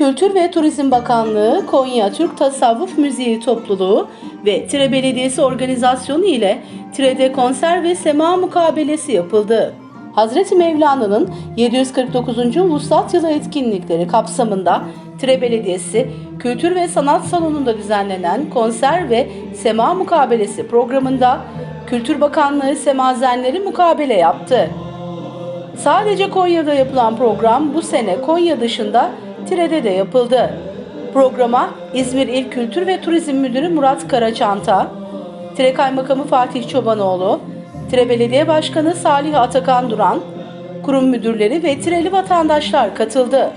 Kültür ve Turizm Bakanlığı, Konya Türk Tasavvuf Müziği Topluluğu ve Tire Belediyesi organizasyonu ile Tire'de konser ve sema mukabelesi yapıldı. Hazreti Mevlana'nın 749. Vuslat Yılı etkinlikleri kapsamında Tire Belediyesi Kültür ve Sanat Salonu'nda düzenlenen konser ve sema mukabelesi programında Kültür Bakanlığı semazenleri mukabele yaptı. Sadece Konya'da yapılan program bu sene Konya dışında Tire'de de yapıldı. Programa İzmir İl Kültür ve Turizm Müdürü Murat Karaçanta, Tire Kaymakamı Fatih Çobanoğlu, Tire Belediye Başkanı Salih Atakan Duran, kurum müdürleri ve Tireli vatandaşlar katıldı.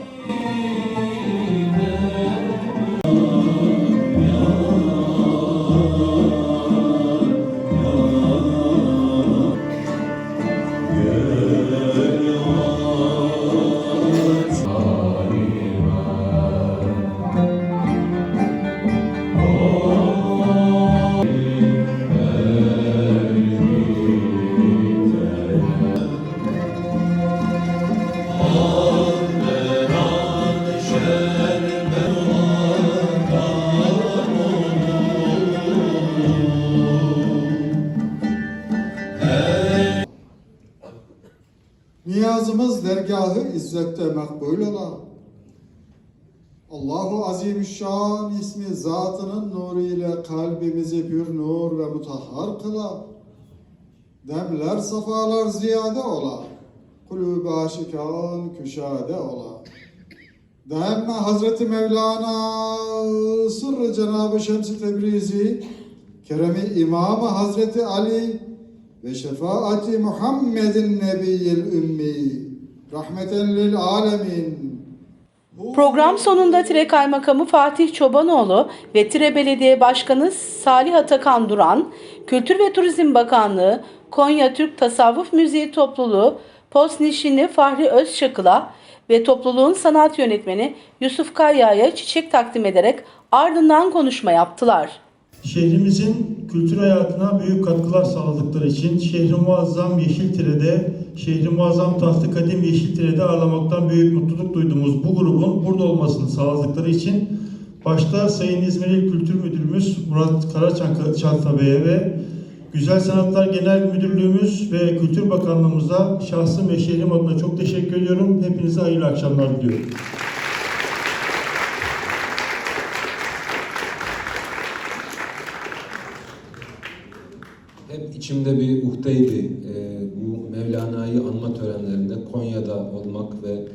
Niyazımız dergahı izzette makbul ola. Allahu Azimüşşan ismi zatının nuru ile kalbimizi pür nur ve mutahhar kıla. Demler safalar ziyade ola. Kulübü aşikan küşade ola. Dem Hazreti Mevlana sırrı Cenab-ı Şems-i Tebrizi Keremi İmam-ı Hazreti Ali ve şefaati Muhammedin Nebiyyil Ümmi rahmeten lil alemin. Program sonunda Tire Kaymakamı Fatih Çobanoğlu ve Tire Belediye Başkanı Salih Atakan Duran, Kültür ve Turizm Bakanlığı, Konya Türk Tasavvuf Müziği Topluluğu, Postnişini Fahri Özçakıl'a ve topluluğun sanat yönetmeni Yusuf Kayya'ya çiçek takdim ederek ardından konuşma yaptılar. Şehrimizin kültür hayatına büyük katkılar sağladıkları için şehri muazzam Yeşiltire'de, şehri muazzam Tahtı Kadim Yeşiltire'de ağırlamaktan büyük mutluluk duyduğumuz bu grubun burada olmasını sağladıkları için başta Sayın İzmir İl Kültür Müdürümüz Murat Karaçanta Bey'e ve Güzel Sanatlar Genel Müdürlüğümüz ve Kültür Bakanlığımıza şahsım ve şehrim adına çok teşekkür ediyorum. Hepinize hayırlı akşamlar diliyorum. Hep içimde bir uhdeydi Ee, bu Mevlana'yı anma törenlerinde Konya'da olmak ve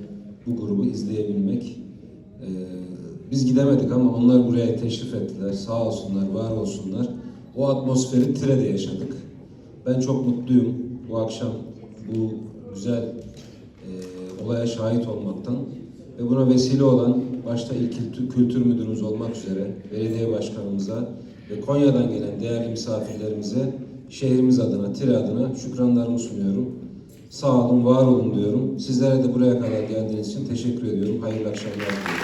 bu grubu izleyebilmek. Ee, biz gidemedik ama onlar buraya teşrif ettiler. Sağ olsunlar, var olsunlar. O atmosferi Tire'de yaşadık. Ben çok mutluyum bu akşam bu güzel e, olaya şahit olmaktan ve buna vesile olan başta İl Kültür, Kültür Müdürümüz olmak üzere belediye başkanımıza ve Konya'dan gelen değerli misafirlerimize şehrimiz adına, Tire adına şükranlarımı sunuyorum. Sağ olun, var olun diyorum. Sizlere de buraya kadar geldiğiniz için teşekkür ediyorum. Hayırlı akşamlar diliyorum.